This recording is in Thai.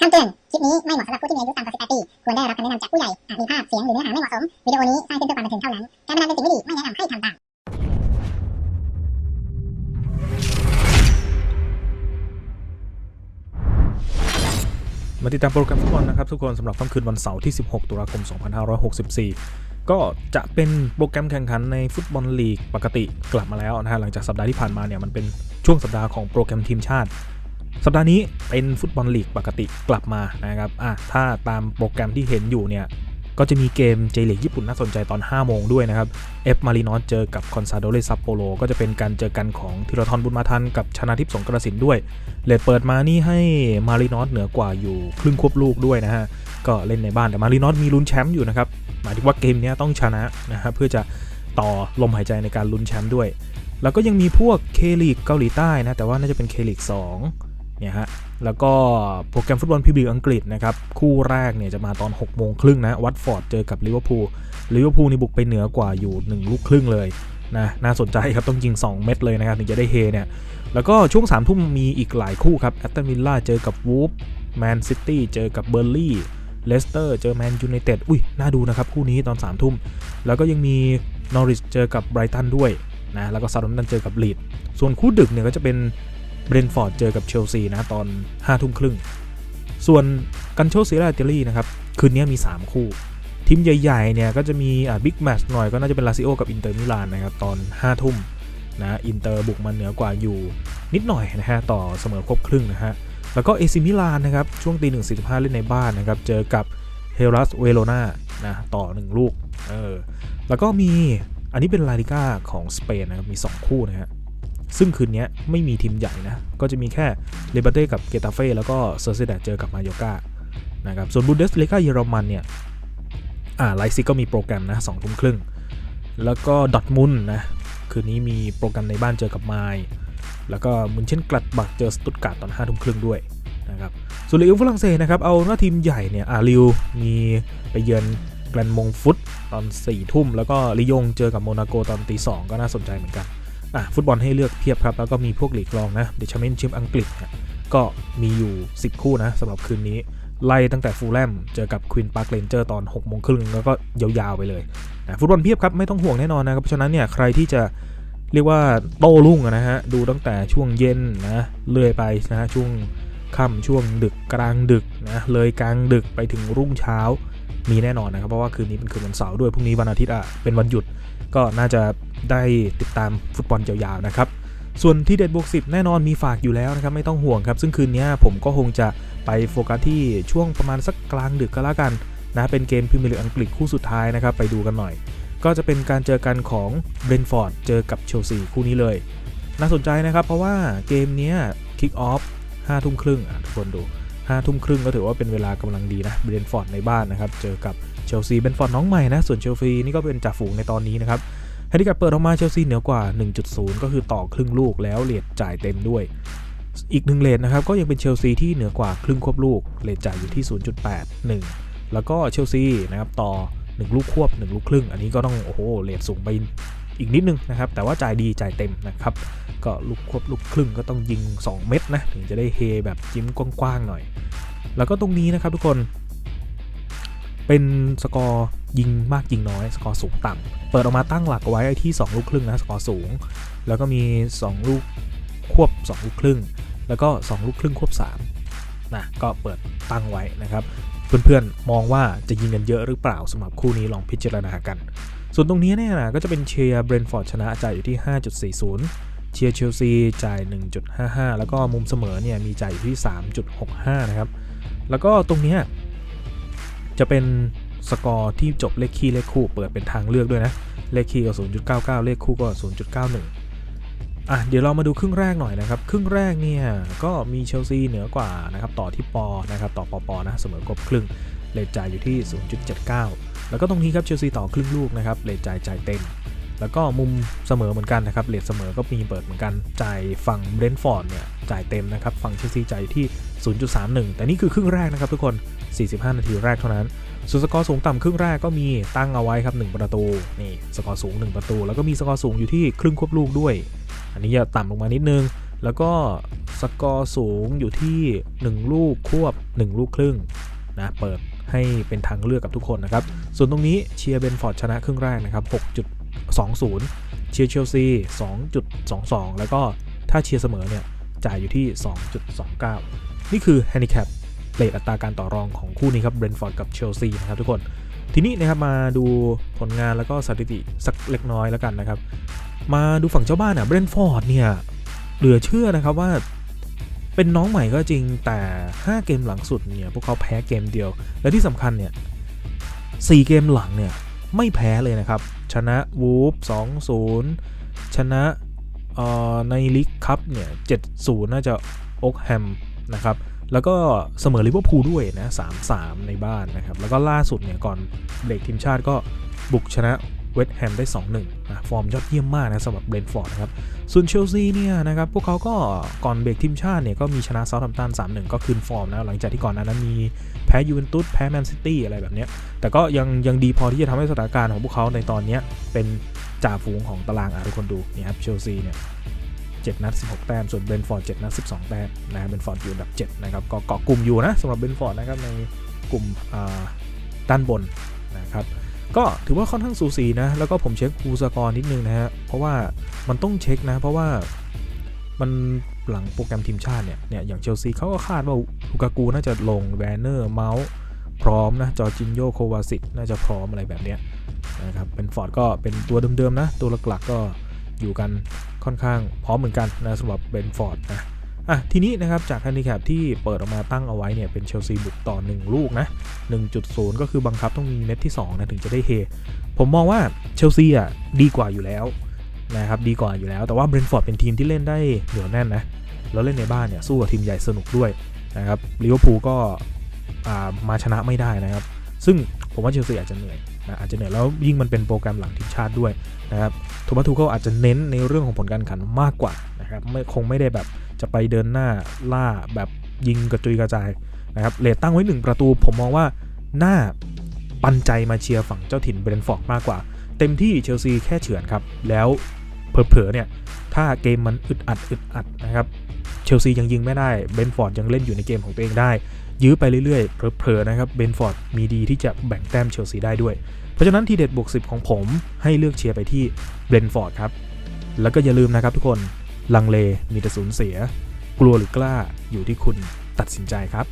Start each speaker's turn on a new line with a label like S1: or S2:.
S1: คำเตือน คลิปนี้ไม่เหมาะสำหรับผู้ที่มีอายุต่ำกว่า 18 ปี ควรได้รับคำแนะนำจากผู้ใหญ่ อาจมีภาพ เสียง หรือเนื้อหาไม่เหมาะสม วิดีโอนี้สร้างขึ้นเพื่อความบันเทิงเท่านั้น การพนันเป็นสิ่งไม่ดี ไม่แนะนำให้ทำตาม
S2: มาติดตามโปรแกรมฟุตบอลนะครับทุกคนสำหรับค่ำคืนวันเสาร์ที่ 16 ตุลาคม 2564 ก็จะเป็นโปรแกรมแข่งขันในฟุตบอลลีกปกติกลับมาแล้วนะฮะหลังจากสัปดาห์ที่ผ่านมาเนี่ยมันเป็นช่วงสัปดาห์ของโปรแกรมทีมชาติ สัปดาห์นี้เป็นฟุตบอลลีกปกติกลับมานะครับอะถ้าตามโปรแกรมที่เห็นอยู่เนี่ย ก็จะมีเกมเจลีกญี่ปุ่นน่าสนใจตอน 5 โมงด้วยนะครับเอฟมารินอสเจอกับคอนซาโดเลซัปโปโลก็จะเป็นการเจอกันของธีรทรบุญมาทันกับชนาทิพย์สงกระสินด้วย เลดเปิดมานี่ให้มารีนอสเหนือกว่าอยู่ครึ่งควบลูกด้วยนะฮะ ก็เล่นในบ้านแต่มารีนอสมีลุ้นแชมป์อยู่นะครับ หมายถึงว่าเกมนี้ต้องชนะนะฮะเพื่อจะต่อลมหายใจในการลุ้นแชมป์ด้วย แล้วก็ยังมีพวกเคลีกเกาหลีใต้นะแต่ว่าน่าจะเป็นเคลีก2 เนี่ยฮะแล้วก็โปรแกรมฟุตบอลพรีเมียร์อังกฤษนะครับ คู่แรกเนี่ยจะมาตอน 6 โมงครึ่งนะ วัตฟอร์ดเจอกับลิเวอร์พูลลิเวอร์พูลนี่บุกไปเหนือกว่าอยู่ 1 ลูกครึ่งเลยนะน่าสนใจครับ ต้องยิง 2 เม็ดเลยนะครับ ถึงจะได้เฮเนี่ย แล้วก็ช่วง3ามทุ่มมีอีกหลายคู่ครับแอตตันวิลล่าเจอกับวูฟแมนซิตี้เจอกับเบอร์ลี่เลสเตอร์เจอแมนยูไนเต็ดอุ้ย น่าดูนะครับ คู่นี้ตอน3ามทุ่ม แล้วก็ยังมีนอริชเจอกับไบรตันด้วยนะแล้วก็ซาร์ดัมตันเจอกับลีดส่วนคู่ดึกเนี่ยก็จะเป็น เบรนฟอร์ดเจอกับเชลซีนะตอน5้าทุ่มครึ่ง ส่วนกันโชซีราอิตาลีนะครับ คืนนี้มี 3 คู่ ทีมใหญ่ๆเนี่ยก็จะมีอ่าบิ๊กแมตช์หน่อยก็น่าจะเป็นลาซิโอกับอินเตอร์มิลานนะครับตอน5ทุ่มนะอินเตอร์บุกมาเหนือกว่าอยู่นิดหน่อยนะฮะต่อเสมอครบครึ่งนะฮะแล้วก็เอซิมิลานนะครับช่วงตีหนึ่งสี่ห้าเล่นในบ้านนะครับเจอกับเฮลัสเวโรนานะต่อ 1 ลูกเออแล้วก็มีอันนี้เป็นลาลิก้าของสเปนนะครับมี 2 คู่นะฮะ ซึ่งคืนนี้ไม่มีทีมใหญ่นะ ก็จะมีแค่เลเบเต้กับเกตาเฟ่แล้วก็เซอร์เซดเจอกับมาโยกานะครับ ส่วนบูเดสเลกาเยอรมันเนี่ย อ่าไลซิกก็มีโปรแกรมนะสองทุ่มครึ่ง แล้วก็ดอทมุนนะ คืนนี้มีโปรแกรมในบ้านเจอกับไมล์แล้วก็มุนเช่นกลัดบักเจอสตุตการ์ดตอน5ทุ่มครึ่งด้วยนะครับส่วนลีกฝรั่งเศสนะครับเอาหน้าทีมใหญ่เนี่ยอาริวมีไปเยือนแกลนมงฟุตตอน4ทุ่ม แล้วก็ลิยงเจอกับโมนาโกตอนตีสองก็น่าสนใจเหมือนกัน อะฟุตบอลให้เลือกเพียบครับ แล้วก็มีพวกหลีกรองนะเดชเมนชิมอังกฤษก็มีอยู่ 10 คู่นะสำหรับคืนนี้ ไล่ตั้งแต่ฟูลแลมเจอกับควินปาร์คเรนเจอร์ตอน6โมงครึ่งแล้วก็ยาวๆไปเลยนะฟุตบอลเพียบครับ ไม่ต้องห่วงแน่นอนนะครับเพราะฉะนั้นเนี่ยใครที่จะเรียกว่าโต้รุ่งนะฮะ ดูตั้งแต่ช่วงเย็นนะเลื่อยไปนะฮะช่วงค่ำช่วงดึกกลางดึกนะเลยกลางดึกไปถึงรุ่งเช้ามีแน่นอนนะครับเพราะว่าคืนนี้เป็นคืนวันเสาร์ด้วยพรุ่งนี้วันอาทิตย์อะเป็นวันหยุด ก็น่าจะได้ติดตามฟุตบอลยาวๆนะครับส่วนที่เด็ดบวกสิแน่นอนมีฝากอยู่แล้วนะครับไม่ต้องห่วงครับ ซึ่งคืนนี้ผมก็คงจะไปโฟกัสที่ช่วงประมาณสักกลางดึกก็แล้วกันนะเป็นเกมพรีเมียร์ลีกอังกฤษคู่สุดท้ายนะครับไปดูกันหน่อย ก็จะเป็นการเจอกันของเบรนฟอร์ดเจอกับเชลซีคู่นี้เลย น่าสนใจนะครับ เพราะว่าเกมนี้คิกออฟห้าทุ่มครึ่งทุกคนดูห้าทุ่มครึ่งก็ถือว่าเป็นเวลากำลังดีนะเบรนฟอร์ดในบ้านนะครับเจอกับ เชลซีเบรนฟอร์ดน้องใหม่นะ ส่วนเชลซีนี่ก็เป็นจ่าฝูงในตอนนี้นะครับแฮนดิแคปเปิดออกมาเชลซีเหนือกว่า 1.0 ก็คือต่อครึ่งลูกแล้วเลทจ่ายเต็มด้วย อีกหนึ่งเลทนะครับก็ยังเป็นเชลซีที่เหนือกว่าครึ่งควบลูกเลทจ่ายอยู่ที่ 0.81 แล้วก็เชลซีนะครับต่อ 1 ลูกควบ 1 ลูกครึ่ง อันนี้ก็ต้องโอ้โหเลทสูงไปอีกนิดนึงนะครับแต่ว่าจ่ายดีจ่ายเต็มนะครับก็ลูกควบลูกครึ่งก็ต้องยิง 2 เม็ดนะถึงจะได้เฮแบบยิ้มกว้างๆหน่อย แล้วก็ตรงนี้นะครับทุกคน เป็นสกอร์ยิงมากยิงน้อย สกอร์สูงต่ำเปิดออกมาตั้งหลักไว้ที่ 2 ลูกครึ่งนะสกอร์สูง แล้วก็มี 2 ลูกควบ 2 ลูกครึ่ง แล้วก็ 2 ลูกครึ่งควบ3นะก็เปิดตั้งไว้นะครับ เพื่อนๆมองว่าจะยิงกันเยอะหรือเปล่าสำหรับคู่นี้ลองพิจารณากัน ส่วนตรงนี้เนี่ยนะก็จะเป็นเชียร์เบรนฟอร์ดชนะจ่ายอยู่ที่ 5.40 เชียร์เชลซีจ่าย 1.55 แล้วก็มุมเสมอเนี่ยมีจ่ายอยู่ที่ 3.65 นะครับแล้วก็ตรงนี้ จะเป็นสกอร์ที่จบเลขคี่เลขคู่เปิดเป็นทางเลือกด้วยนะ เลขคี่ก็ 0.99 เลขคู่ก็ 0.91 อะ เดี๋ยวเรามาดูครึ่งแรกหน่อยนะครับ ครึ่งแรกเนี่ยก็มีเชลซีเหนือกว่านะครับต่อที่ปอนะครับต่อปอปอนะเสมอกบครึ่งเลทจ่ายอยู่ที่ 0.79 แล้วก็ตรงนี้ครับเชลซีต่อครึ่งลูกนะครับเลทจ่ายจ่ายเต็ม แล้วก็มุมเสมอเหมือนกันนะครับเลทเสมอก็มีเปิดเหมือนกัน จ่ายฝั่งเบรนท์ฟอร์ดเนี่ยจ่ายเต็มนะครับ ฝั่งเชลซีจ่ายอยู่ที่ 0.31 แต่นี่คือครึ่งแรกนะครับทุกคน 45 นาทีแรกเท่านั้นส่วนสกอร์สูงต่ำครึ่งแรกก็มีตั้งเอาไว้ครับ 1 ประตูนี่สกอร์สูง 1 ประตู แล้วก็มีสกอร์สูงอยู่ที่ครึ่งควบลูกด้วย อันนี้จะต่ำลงมานิดนึง แล้วก็สกอร์สูงอยู่ที่ 1 ลูกควบ 1 ลูกครึ่งนะเปิดให้เป็นทางเลือกกับทุกคนนะครับ ส่วนตรงนี้เชียร์เบนฟอร์ดชนะครึ่งแรกนะครับ 2-0 เชียร์เชลซี 2.22 แล้วก็ถ้าเชียร์เสมอเนี่ย จ่ายอยู่ที่ 2.29 นี่คือแฮนดิแคปเลทอัตราการต่อรองของคู่นี้ครับเบรนฟอร์ดกับเชลซีนะครับทุกคน ทีนี้นะครับมาดูผลงานแล้วก็สถิติสักเล็กน้อยแล้วกันนะครับ มาดูฝั่งเจ้าบ้านอะเบรนฟอร์ดเนี่ย เหลือเชื่อนะครับว่าเป็นน้องใหม่ก็จริงแต่ 5 เกมหลังสุดเนี่ย พวกเขาแพ้เกมเดียว และที่สำคัญเนี่ย 4 เกมหลังเนี่ย ไม่แพ้เลยนะครับ ชนะวูฟ2-0 ชนะในลีกคัพเนี่ย7-0 น่าจะโอ๊กแฮมนะครับ แล้วก็เสมอลิเวอร์พูลด้วยนะ 3-3 ในบ้านนะครับ แล้วก็ล่าสุดเนี่ยก่อนเบรกทีมชาติก็บุกชนะ เวสต์แฮมได้ 2-1นะฟอร์มยอดเยี่ยมมากนะสำหรับเบรนฟอร์ดนะครับ ส่วนเชลซีเนี่ยนะครับ พวกเขาก็ก่อนเบรกทีมชาติเนี่ยก็มีชนะเซาท์แฮมป์ตัน 3-1 ก็คืนฟอร์มนะหลังจากที่ก่อนหน้านั้นมีแพ้ยูเวนตุสแพ้แมนซิตี้อะไรแบบเนี้ยแต่ก็ยังยังดีพอที่จะทำให้สถานการณ์ของพวกเขาในตอนนี้เป็นจ่าฝูงของตารางอะทุกคนดูนี่ครับเชลซีเนี่ย7 นัด 16 แต้ม ส่วนเบนฟอร์ด 7 นัด 12 แต้มนะเบนฟอร์ดอยู่อันดับ 7 นะครับ ก็เกาะกลุ่มอยู่นะสำหรับเบนฟอร์ดนะครับในกลุ่มด้านบนนะครับ ก็ถือว่าค่อนข้างสูสีนะ แล้วก็ผมเช็คคูสกอร์นิดนึงนะฮะ เพราะว่ามันต้องเช็คนะ เพราะว่ามันหลังโปรแกรมทีมชาติเนี่ยเนี่ยอย่างเชลซีเขาก็คาดว่าลูกากูน่าจะลงแวนเนอร์เมาส์พร้อมนะจอจินโยโควาสิตน่าจะพร้อมอะไรแบบเนี้ยนะครับเป็นฟอร์ดก็เป็นตัวเดิมๆนะ ตัวหลักๆก็อยู่กันค่อนข้างพร้อมเหมือนกันนะสำหรับเบนฟอร์ดนะ อะทีนี้นะครับจากแฮนดิแคปที่เปิดออกมาตั้งเอาไว้เนี่ยเป็นเชลซีบุกต่อ 1 ลูกนะ 1.0 ก็คือบังคับต้องมีเม็ดที่2นะถึงจะได้เฮ ผมมองว่าเชลซีอะดีกว่าอยู่แล้วนะครับดีกว่าอยู่แล้วแต่ว่าเบรนท์ฟอร์ดเป็นทีมที่เล่นได้เหนียวแน่นนะแล้วเล่นในบ้านเนี่ยสู้กับทีมใหญ่สนุกด้วยนะครับลิเวอร์พูลก็อ่ามาชนะไม่ได้นะครับ ซึ่งผมว่าเชลซีอาจจะเหนื่อย นะอาจจะเหนื่อยแล้วยิ่งมันเป็นโปรแกรมหลังทีมชาติด้วยนะครับโทมัสทูเคิลอาจจะเน้นในเรื่องของผลการแข่งขันมากกว่านะครับไม่คงไม่ได้แบบจะไปเดินหน้าล่าแบบยิงกระจุยกระจายนะครับเลตตั้งไว้ 1 ประตู ผมมองว่าน่าปันใจมาเชียร์ฝั่งเจ้าถิ่นเบรนท์ฟอร์ดมากกว่า เต็มที่เชลซีแค่เฉือนครับ แล้วเผลอๆเนี่ย ถ้าเกมมันอึดอัดอึดอัดนะครับ เชลซียังยิงไม่ได้เบนฟอร์ดยังเล่นอยู่ในเกมของตัวเองได้ ยื้อไปเรื่อยๆเพลอๆนะครับเบนฟอร์ดมีดีที่จะแบ่งแต้มเชลซีได้ด้วย เพราะฉะนั้นทีเด็ดบวก10 ของผมให้เลือกเชียร์ไปที่เบนฟอร์ดครับ แล้วก็อย่าลืมนะครับทุกคนลังเลมีแต่สูญเสีย กลัวหรือกล้าอยู่ที่คุณตัดสินใจครับ